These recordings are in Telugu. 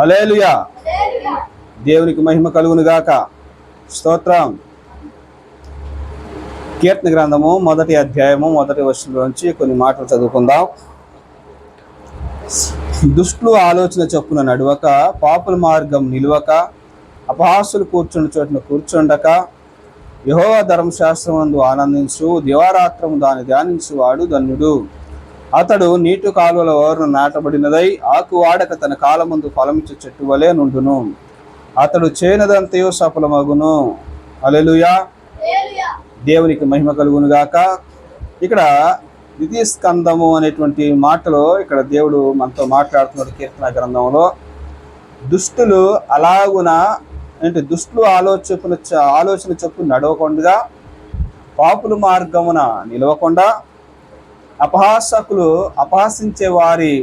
హలేలుయా దేవునికి మహిమ కలుగును గాక. స్తోత్రం. కీర్తన గ్రంథము మొదటి అధ్యాయము మొదటి వర్షంలోంచి కొన్ని మాటలు చదువుకుందాం. దుష్టులు ఆలోచన చొప్పున నడవక పాపుల మార్గం నిలువక అపహాసులు కూర్చుండి చోటున కూర్చుండక యహోవ ధర్మశాస్త్రమందు ఆనందించు దివారాత్రము దాన్ని ధ్యానించువాడు ధన్యుడు. అతడు నీటి కాలువల ఓరను నాటబడినదై ఆకు వాడక తన కాలముందు ఫలమిచ్చు చెట్టు వలె నుండును. అతడు చేయనదంతయో సఫలమగును. అలెలుయా దేవునికి మహిమ కలుగును గాక. ఇక్కడ ద్వితీయ స్కందము అనేటువంటి మాటలో ఇక్కడ దేవుడు మనతో మాట్లాడుతున్నాడు కీర్తన గ్రంథంలో. దుష్టులు అలాగున అంటే దుష్టులు ఆలోచన ఆలోచన చెప్పు నడవకుండా పాపుల మార్గమున నిలవకుండా. అపహాసకులు అపహాసించే వారి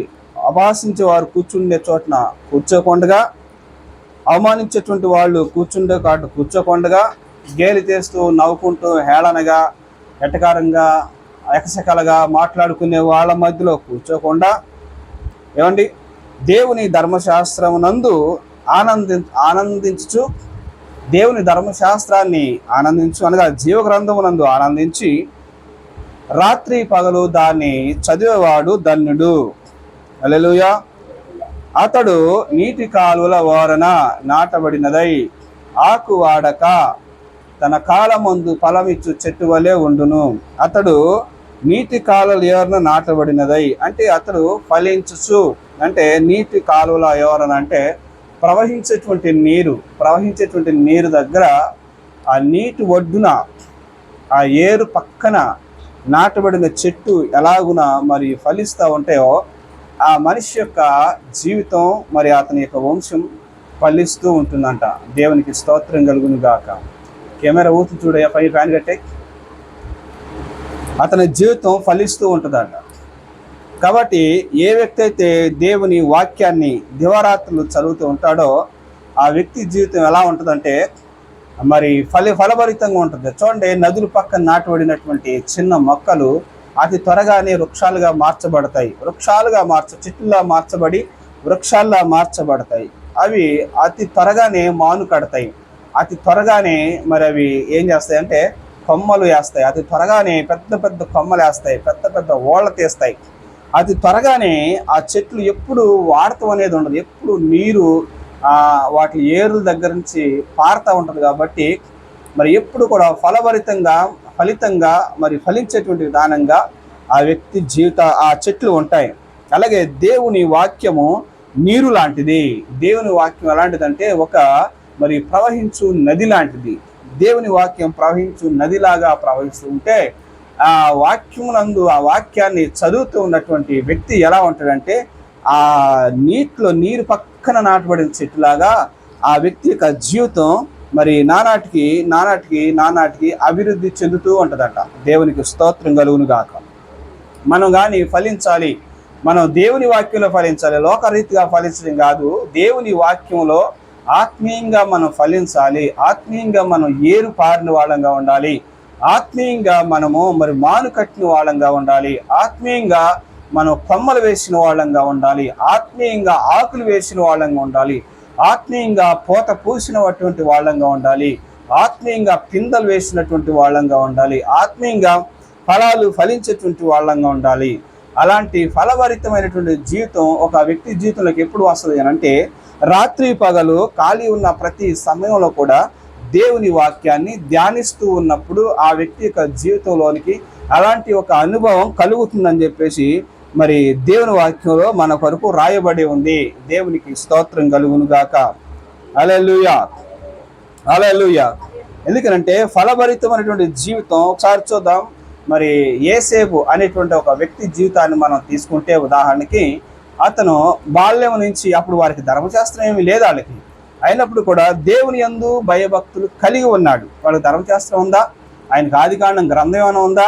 అపహాసించే వారు కూర్చుండే చోటన కూర్చోకుండగా అవమానించేటువంటి వాళ్ళు కూర్చుండే కాటు కూర్చోకుండగా గేలి చేస్తూ నవ్వుకుంటూ హేళనగా ఎటకారంగా ఎకశకలగా మాట్లాడుకునే వాళ్ళ మధ్యలో కూర్చోకుండా. ఏమండి? దేవుని ధర్మశాస్త్రమునందు ఆనంది ఆనందించు దేవుని ధర్మశాస్త్రాన్ని ఆనందించు అనగా జీవగ్రంథమునందు ఆనందించి రాత్రి పగలు దాన్ని చదివేవాడు ధన్యుడు. అలెలుయా అతడు నీటి కాలువల ఓరన నాటబడినదై ఆకు వాడక తన కాలమందు ఫలమిచ్చు చెట్టు వలె ఉండును. అతడు నీటి కాలువల ఎవరన నాటబడినదై అంటే అతడు ఫలించుచు అంటే నీటి కాలువల ఎవరన అంటే ప్రవహించేటువంటి నీరు ప్రవహించేటువంటి నీరు దగ్గర ఆ నీటి ఒడ్డున ఆ ఏరు పక్కన నాటబడిన చెట్టు ఎలాగున మరి ఫలిస్తూ ఉంటాయో ఆ మనిషి యొక్క జీవితం మరి అతని యొక్క వంశం ఫలిస్తూ ఉంటుందంట. దేవునికి స్తోత్రం కలుగును గాక. కెమెరా ఊతు చూడ పై ఫ్యాన్ కట్టే అతని జీవితం ఫలిస్తూ ఉంటుందంట. కాబట్టి ఏ వ్యక్తి అయితే దేవుని వాక్యాన్ని దివారాత్రులు చదువుతూ ఉంటాడో ఆ వ్యక్తి జీవితం ఎలా ఉంటుందంటే మరి ఫలి ఫలభరితంగా ఉంటుంది. చూడండి నదుల పక్కన నాటబడినటువంటి చిన్న మొక్కలు అతి త్వరగానే వృక్షాలుగా మార్చబడతాయి. వృక్షాలుగా మార్చ చెట్లులా మార్చబడి వృక్షాల్లా మార్చబడతాయి. అవి అతి త్వరగానే మాను కడతాయి. అతి త్వరగానే మరి అవి ఏం చేస్తాయి అంటే కొమ్మలు వేస్తాయి. అతి త్వరగానే పెద్ద పెద్ద కొమ్మలు వేస్తాయి. పెద్ద పెద్ద ఓళ్ళ తీస్తాయి. అతి త్వరగానే ఆ చెట్లు ఎప్పుడు వాడతం అనేది ఉండదు. ఎప్పుడు నీరు వాటి ఏరుల దగ్గర నుంచి పారుతూ ఉంటుంది కాబట్టి మరి ఎప్పుడు కూడా ఫలభరితంగా ఫలితంగా మరి ఫలించేటువంటి విధానంగా ఆ వ్యక్తి జీవిత ఆ చెట్లు ఉంటాయి. అలాగే దేవుని వాక్యము నీరు లాంటిది. దేవుని వాక్యం ఎలాంటిదంటే ఒక మరి ప్రవహించు నది లాంటిది. దేవుని వాక్యం ప్రవహించు నదిలాగా ప్రవహిస్తూ ఉంటే ఆ వాక్యమునందు ఆ వాక్యాన్ని చదువుతూ ఉన్నటువంటి వ్యక్తి ఎలా ఉంటాడంటే ఆ నీటిలో నీరు పక్క పక్కన నాటబడిన చెట్టులాగా ఆ వ్యక్తి యొక్క జీవితం మరి నానాటికి నానాటికి నానాటికి అభివృద్ధి చెందుతూ ఉంటుందట. దేవునికి స్తోత్రం కలుగును గాక. మనం కానీ ఫలించాలి మనం దేవుని వాక్యంలో ఫలించాలి లోకరీతిగా ఫలించడం కాదు దేవుని వాక్యంలో ఆత్మీయంగా మనం ఫలించాలి ఆత్మీయంగా మనం ఏరు పారిన వాళ్ళంగా ఉండాలి ఆత్మీయంగా మనము మరి మాను కట్టిన వాళ్ళంగా ఉండాలి ఆత్మీయంగా మనం కొమ్మలు వేసిన వాళ్ళంగా ఉండాలి ఆత్మీయంగా ఆకులు వేసిన వాళ్ళంగా ఉండాలి ఆత్మీయంగా పోత పూసినటువంటి వాళ్ళంగా ఉండాలి ఆత్మీయంగా పిందలు వేసినటువంటి వాళ్ళంగా ఉండాలి ఆత్మీయంగా ఫలాలు ఫలించేటువంటి వాళ్ళంగా ఉండాలి. అలాంటి ఫలభరితమైనటువంటి జీవితం ఒక వ్యక్తి జీవితంలోకి ఎప్పుడు వస్తుంది అని అంటే రాత్రి పగలు ఖాళీ ఉన్న ప్రతి సమయంలో కూడా దేవుని వాక్యాన్ని ధ్యానిస్తూ ఉన్నప్పుడు ఆ వ్యక్తి యొక్క జీవితంలోనికి అలాంటి ఒక అనుభవం కలుగుతుందని చెప్పేసి మరి దేవుని వాక్యంలో మన కొరకు రాయబడి ఉంది. దేవునికి స్తోత్రం కలుగును గాక. అలెలుయా అలెలుయా ఎందుకనంటే ఫలభరితమైనటువంటి జీవితం ఒకసారి చూద్దాం. మరి ఏసేపు అనేటువంటి ఒక వ్యక్తి జీవితాన్ని మనం తీసుకుంటే ఉదాహరణకి అతను బాల్యం నుంచి అప్పుడు వారికి ధర్మశాస్త్రం ఏమి లేదు వాళ్ళకి. అయినప్పుడు కూడా దేవుని యందు భయభక్తులు కలిగి ఉన్నాడు. వాళ్ళకి ధర్మశాస్త్రం ఉందా? ఆయనకు ఆదికాండం గ్రంథం ఏమైనా ఉందా?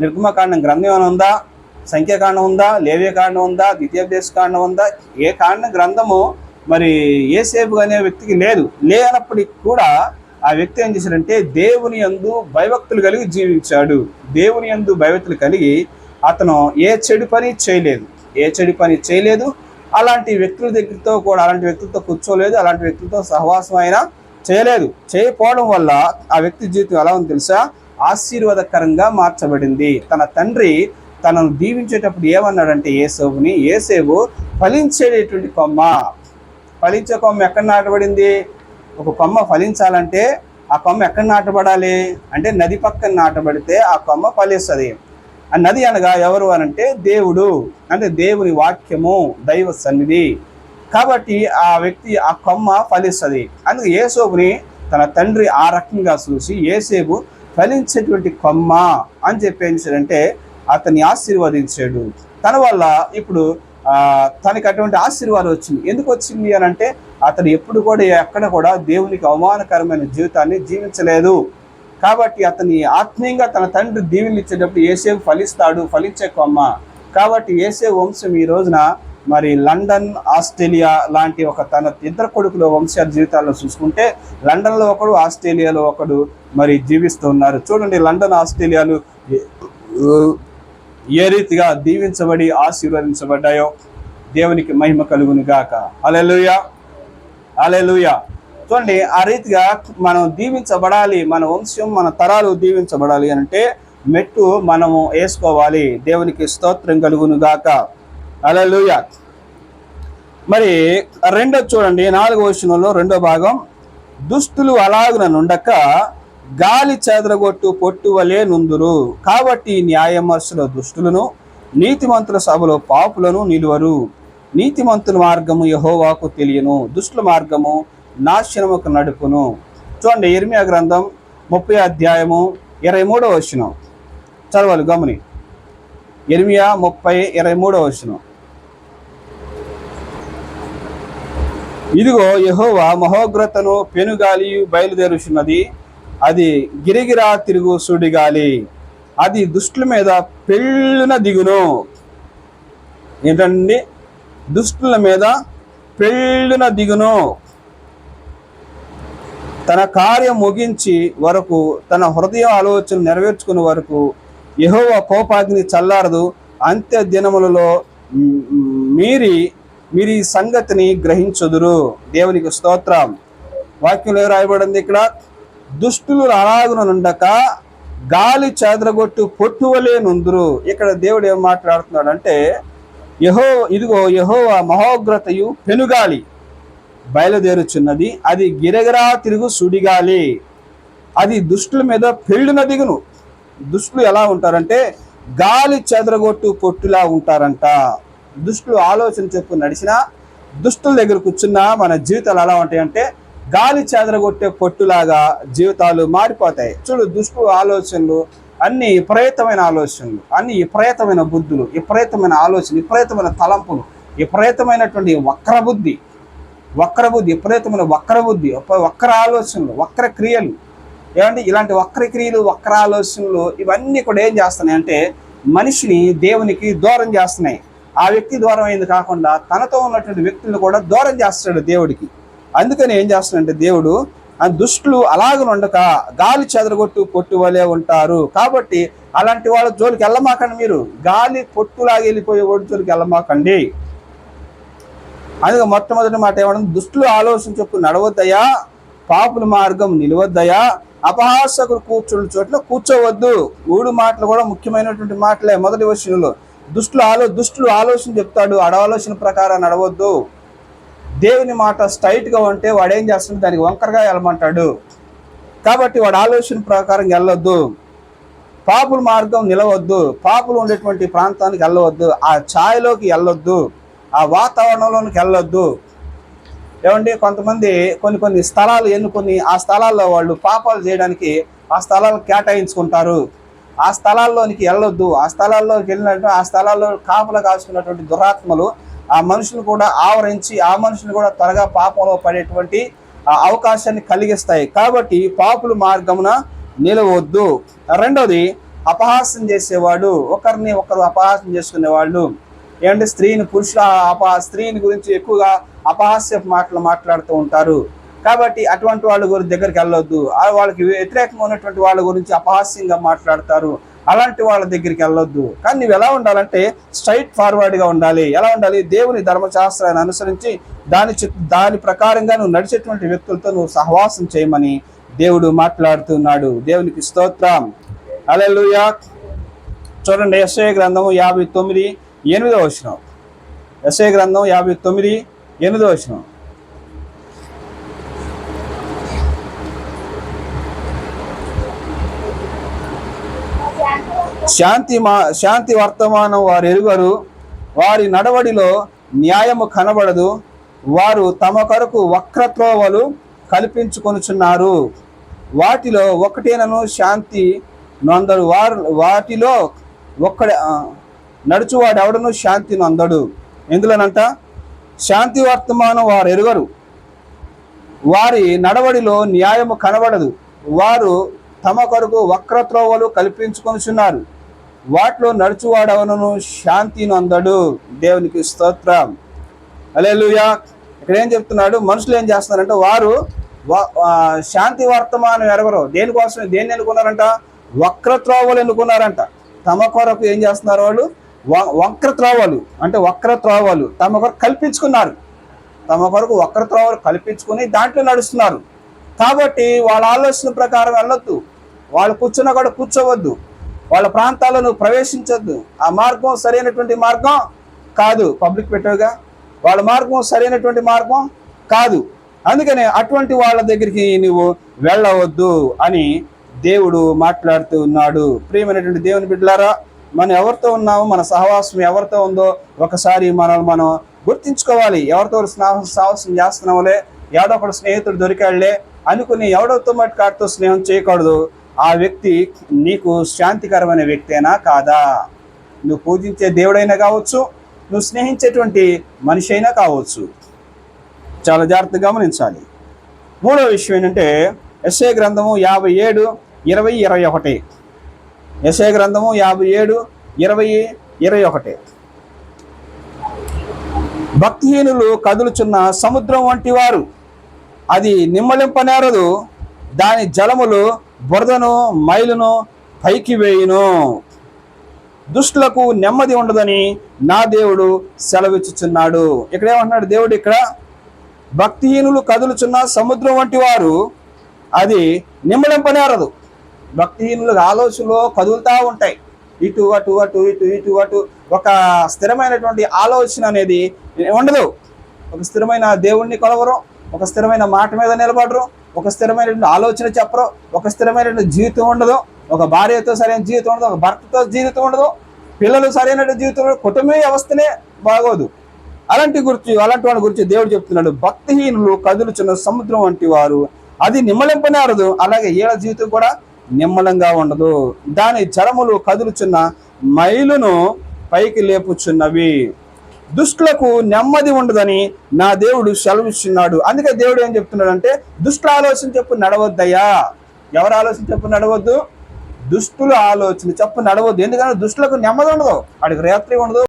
నిర్గమకాండం గ్రంథం ఏమైనా ఉందా? సంఖ్యాకాండం ఉందా? లేవ్యకాండం ఉందా? ద్వితీయోపదేశ కాండం ఉందా? ఏ కాండం గ్రంథము మరి ఏసేపు అనే వ్యక్తికి లేదు. లేనప్పటికి కూడా ఆ వ్యక్తి ఏం చేశాడంటే దేవుని యందు భయభక్తులు కలిగి జీవించాడు. దేవుని యందు భయభక్తులు కలిగి అతను ఏ చెడు పని చేయలేదు. ఏ చెడు పని చేయలేదు. అలాంటి వ్యక్తుల దగ్గరతో కూడా అలాంటి వ్యక్తులతో కూర్చోలేదు. అలాంటి వ్యక్తులతో సహవాసం అయినా చేయలేదు. చేయకపోవడం వల్ల ఆ వ్యక్తి జీవితం ఎలా ఉంది తెలుసా? ఆశీర్వాదకరంగా మార్చబడింది. తన తండ్రి తనను దీవించేటప్పుడు ఏమన్నాడంటే ఏసేవుని ఏసేవు ఫలించేటటువంటి కొమ్మ. ఫలించే కొమ్మ ఎక్కడ నాటబడింది? ఒక కొమ్మ ఫలించాలంటే ఆ కొమ్మ ఎక్కడ నాటబడాలి? అంటే నది పక్కన నాటబడితే ఆ కొమ్మ ఫలిస్తుంది. ఆ నది అనగా ఎవరు అనంటే దేవుడు అంటే దేవుని వాక్యము దైవ సన్నిధి. కాబట్టి ఆ వ్యక్తి ఆ కొమ్మ ఫలిస్తుంది. అందుకే ఏసోబుని తన తండ్రి ఆ రకంగా చూసి ఏసేపు ఫలించేటువంటి కొమ్మ అని చెప్పేంచాడంటే అతన్ని ఆశీర్వదించాడు. తన వల్ల ఇప్పుడు తనకి అటువంటి ఆశీర్వాదం వచ్చింది. ఎందుకు వచ్చింది అని అంటే అతను ఎప్పుడు కూడా ఎక్కడ కూడా దేవునికి అవమానకరమైన జీవితాన్ని జీవించలేదు. కాబట్టి అతని ఆత్మీయంగా తన తండ్రి దీవెని ఇచ్చేటప్పుడు ఏసేపు ఫలిస్తాడు ఫలించే కొమ్మ. కాబట్టి ఏసే వంశం ఈ రోజున మరి లండన్ ఆస్ట్రేలియా లాంటి ఒక తన ఇద్దరు కొడుకుల వంశ జీవితాల్లో చూసుకుంటే లండన్లో ఒకడు ఆస్ట్రేలియాలో ఒకడు మరి జీవిస్తూ ఉన్నారు. చూడండి లండన్ ఆస్ట్రేలియాలు ఏ- రీతిగా దీవించబడి ఆశీర్వదించబడ్డాయో దేవునికి మహిమ కలుగును గాక. అలెలుయా అలెలుయా చూడండి ఆ రీతిగా మనం దీవించబడాలి మన వంశం మన తరాలు దీవించబడాలి అంటే మెట్టు మనము వేసుకోవాలి. దేవునికి స్తోత్రం కలుగును గాక. అలెలుయా మరి రెండో చూడండి నాలుగో వచనంలో రెండో భాగం. దుస్తులు అలాగున నుండక గాలి చెదరగొట్టు పొట్టు వలె నుందురు. కాబట్టి న్యాయమర్శుల దుష్టులను నీతిమంతుల సభలో పాపులను నిలువరు. నీతిమంతుల మార్గము యహోవాకు తెలియను. దుష్టుల మార్గము నాశనముకు నడుపును. చూడండి ఇర్మియా గ్రంథం ముప్పై అధ్యాయము ఇరవై మూడవ వచనం. చదవాలి గమని. ఇర్మియా ముప్పై ఇరవై మూడో వచనం. ఇదిగో యహోవా మహోగ్రతను పెనుగాలి బయలుదేరుచున్నది. అది గిరిగిరా తిరుగు సుడిగాలి. అది దుష్టుల మీద పెళ్ళున దిగును. ఏంటండి? దుష్టుల మీద పెళ్ళున దిగును. తన కార్యం ముగించి వరకు తన హృదయ ఆలోచన నెరవేర్చుకునే వరకు యెహోవ కోపాగ్ని చల్లారదు. అంత్య దినములలో మీరి మీరు ఈ సంగతిని గ్రహించుదురు. దేవునికి స్తోత్రం. వాక్యంలో రాయబడింది ఇక్కడ? దుష్టులు అలాగుననుండక గాలి చెదరగొట్టు పొట్టువలే నుందురు. ఇక్కడ దేవుడు ఏం మాట్లాడుతున్నాడు అంటే యహో ఇదిగో యహోవ మహోగ్రతయు పెనుగాలి బయలుదేరుచున్నది. అది గిరగిరా తిరుగు సుడిగాలి. అది దుష్టుల మీద పెళ్ళున దిగును. దుష్టులు ఎలా ఉంటారంటే గాలి చెదరగొట్టు పొట్టులా ఉంటారంట. దుష్టులు ఆలోచన చెప్పు నడిచినా దుష్టుల దగ్గర కూర్చున్నా మన జీవితాలు ఎలా ఉంటాయంటే గాలి చెదరగొట్టే పొట్టులాగా జీవితాలు మారిపోతాయి. చూడు దుష్టు ఆలోచనలు అన్ని విపరీతమైన ఆలోచనలు అన్ని విపరీతమైన బుద్ధులు విపరీతమైన ఆలోచన విపరీతమైన తలంపులు విపరీతమైనటువంటి వక్రబుద్ధి వక్రబుద్ధి విపరీతమైన వక్రబుద్ధి వక్ర ఆలోచనలు వక్ర క్రియలు. ఏమంటే ఇలాంటి వక్ర క్రియలు వక్ర ఆలోచనలు ఇవన్నీ కూడా ఏం చేస్తున్నాయి అంటే మనిషిని దేవునికి దూరం చేస్తున్నాయి. ఆ వ్యక్తి దూరం అయింది కాకుండా తనతో ఉన్నటువంటి వ్యక్తులను కూడా దూరం చేస్తాడు దేవుడికి. అందుకని ఏం చేస్తున్నాడంటే దేవుడు ఆ దుష్టులు అలాగనుండక గాలి చెదరగొట్టు పొట్టు వలె ఉంటారు. కాబట్టి అలాంటి వాళ్ళ జోలికి వెళ్ళమాకండి మీరు. గాలి పొట్టులాగా వెళ్ళిపోయే వాడి జోలికి వెళ్ళమాకండి. అందుకే మొట్టమొదటి మాట ఏమన్నా దుష్టులు ఆలోచన చెప్పు నడవద్దయా పాపుల మార్గం నిలవద్దయా అపహాసకులు కూర్చున్న చోట్ల కూర్చోవద్దు. ఊడు మాటలు కూడా ముఖ్యమైనటువంటి మాటలే మొదటి విషయంలో దుష్టులు ఆలో దుష్టులు ఆలోచన చెప్తాడు. ఆడ ఆలోచన ప్రకారం నడవద్దు. దేవుని మాట స్ట్రైట్గా ఉంటే వాడు ఏం చేస్తుంది దానికి వంకరగా వెళ్ళమంటాడు. కాబట్టి వాడు ఆలోచన ప్రకారం వెళ్ళొద్దు. పాపుల మార్గం నిలవద్దు. పాపులు ఉండేటువంటి ప్రాంతానికి వెళ్ళవద్దు. ఆ ఛాయలోకి వెళ్ళొద్దు. ఆ వాతావరణంలోనికి వెళ్ళొద్దు. ఏమండి? కొంతమంది కొన్ని కొన్ని స్థలాలు ఎన్నుకొని ఆ స్థలాల్లో వాళ్ళు పాపాలు చేయడానికి ఆ స్థలాలు కేటాయించుకుంటారు. ఆ స్థలాల్లోనికి వెళ్ళొద్దు. ఆ స్థలాల్లోకి వెళ్ళినట్టు ఆ స్థలాల్లో కాపులు కాసుకున్నటువంటి దురాత్మలు ఆ మనుషులు కూడా ఆవరించి ఆ మనుషులు కూడా త్వరగా పాపంలో పడేటువంటి అవకాశాన్ని కలిగిస్తాయి. కాబట్టి పాపుల మార్గమున నిలవద్దు. రెండోది అపహాస్యం చేసేవాడు ఒకరిని ఒకరు అపహాస్యం చేసుకునేవాళ్ళు ఏంటంటే స్త్రీని పురుషుల అపహ స్త్రీని గురించి ఎక్కువగా అపహాస్య మాటలు మాట్లాడుతూ ఉంటారు. కాబట్టి అటువంటి వాళ్ళ గురి దగ్గరికి వెళ్ళొద్దు. వాళ్ళకి వ్యతిరేకంగా ఉన్నటువంటి వాళ్ళ గురించి అపహాస్యంగా మాట్లాడతారు. అలాంటి వాళ్ళ దగ్గరికి వెళ్ళొద్దు. కానీ నువ్వు ఎలా ఉండాలంటే స్ట్రైట్ ఫార్వర్డ్గా ఉండాలి. ఎలా ఉండాలి? దేవుని ధర్మశాస్త్రాన్ని అనుసరించి దాని దాని ప్రకారంగా నువ్వు నడిచేటువంటి వ్యక్తులతో నువ్వు సహవాసం చేయమని దేవుడు మాట్లాడుతున్నాడు. దేవునికి స్తోత్రం. అలెలుయా చూడండి ఎస్ఐ గ్రంథము యాభై తొమ్మిది ఎనిమిదో వచనం. ఎస్ఐ గ్రంథం యాభై తొమ్మిది ఎనిమిదో వచనం. శాంతి మా శాంతి వర్తమానం వారు ఎరుగరు వారి నడవడిలో న్యాయము కనబడదు. వారు తమ కొరకు వక్రత్రోవలు కల్పించుకొనుచున్నారు. వాటిలో ఒకటేనను శాంతి నొందడు. వారు వాటిలో ఒక్కడే నడుచువాడు ఎవడను శాంతి నొందడు. ఎందులోనంట? శాంతి వర్తమానం వారు ఎరుగరు వారి నడవడిలో న్యాయము కనబడదు. వారు తమ కొరకు వక్రత్రోవలు కల్పించుకొనుచున్నారు. వాటిలో నడుచువాడవనను శాంతిని అందడు దేవునికి స్తోత్రం. అలేలుయా ఇక్కడ ఏం చెప్తున్నాడు? మనుషులు ఏం చేస్తున్నారంటే వారు శాంతి వర్తమానం ఎరగరు. దేనికోసం దేన్ని ఎన్నుకున్నారంట? వక్రత్రోవలు ఎన్నుకున్నారంట. తమ కొరకు ఏం చేస్తున్నారు వాళ్ళు? వ- వక్రత్రోవలు. అంటే వక్రత్రోవలు. తమ కొరకు కల్పించుకున్నారు. తమ కొరకు వక్రత్రోవలు కల్పించుకుని దాంట్లో నడుస్తున్నారు. కాబట్టి వాళ్ళ ఆలోచన ప్రకారం వెళ్ళొద్దు. వాళ్ళు కూర్చున్న కూడా కూర్చోవద్దు. వాళ్ళ ప్రాంతాల్లో నువ్వు ప్రవేశించద్దు. ఆ మార్గం సరైనటువంటి మార్గం కాదు. పబ్లిక్ పెట్టోగా వాళ్ళ మార్గం సరైనటువంటి మార్గం కాదు. అందుకనే అటువంటి వాళ్ళ దగ్గరికి నువ్వు వెళ్ళవద్దు అని దేవుడు మాట్లాడుతూ ఉన్నాడు. ప్రియమైనటువంటి దేవుని బిడ్డలారా మనం ఎవరితో ఉన్నామో? మన సహవాసం ఎవరితో ఉందో ఒకసారి మనం మనం గుర్తించుకోవాలి. ఎవరితో స్నేహం సహవాసం చేస్తున్నావులే? ఎవడో ఒకడు స్నేహితుడు దొరికాడులే? అనుకుని ఎవడోతో మటు కాడితో స్నేహం చేయకూడదు. ఆ వ్యక్తి నీకు శాంతికరమైన వ్యక్తేనా కాదా? నువ్వు పూజించే దేవుడైనా కావచ్చు నువ్వు స్నేహించేటువంటి మనిషి అయినా కావచ్చు. చాలా జాగ్రత్తగా గమనించాలి. మూడో విషయం ఏంటంటే ఎస్ఏ గ్రంథము యాభై ఏడు ఇరవై ఇరవై ఒకటి. ఎస్ఏ గ్రంథము యాభై ఏడు ఇరవై ఇరవై ఒకటి. భక్తిహీనులు కదులుచున్న సముద్రం వంటి వారు అది నిమ్మలింపనేరదు దాని జలములు బురదను మైలును పైకి వేయును. దుష్టులకు నెమ్మది ఉండదని నా దేవుడు సెలవిచ్చుచున్నాడు. ఇక్కడ ఏమంటున్నాడు దేవుడు? ఇక్కడ భక్తిహీనులు కదులుచున్న సముద్రం వంటి వారు అది నిమ్మలింపనేరదు. భక్తిహీనుల ఆలోచనలో కదులుతూ ఉంటాయి. ఇటు అటు అటు ఇటు ఇటు అటు. ఒక స్థిరమైనటువంటి ఆలోచన అనేది ఉండదు. ఒక స్థిరమైన దేవుణ్ణి కొలవరు ఒక స్థిరమైన మాట మీద నిలబడరు. ఒక స్థిరమైనటువంటి ఆలోచన చెప్పరు ఒక స్థిరమైనటువంటి జీవితం ఉండదు ఒక భార్యతో సరైన జీవితం ఉండదు ఒక భర్తతో జీవితం ఉండదు పిల్లలు సరైన జీవితం ఉండదు కుటుంబ వ్యవస్థనే బాగోదు. అలాంటి గురించి అలాంటి వాళ్ళ గురించి దేవుడు చెప్తున్నాడు భక్తిహీనులు కదులుచున్న సముద్రం వంటి వారు అది నిమ్మలింపనేరదు అలాగే ఏళ్ళ జీవితం కూడా నిమ్మలంగా ఉండదు. దాని జలములు కదులుచున్న మైలును పైకి లేపుచున్నవి. దుష్టులకు నెమ్మది ఉండదని నా దేవుడు సెలవిస్తున్నాడు. అందుకే దేవుడు ఏం చెప్తున్నాడు అంటే దుష్టుల ఆలోచన చెప్పు నడవద్దయ్యా. ఎవరు ఆలోచన చెప్పు నడవద్దు. దుష్టుల ఆలోచన చెప్పు నడవద్దు. ఎందుకంటే దుష్టులకు నెమ్మది ఉండదు. వాడికి రాత్రి ఉండదు.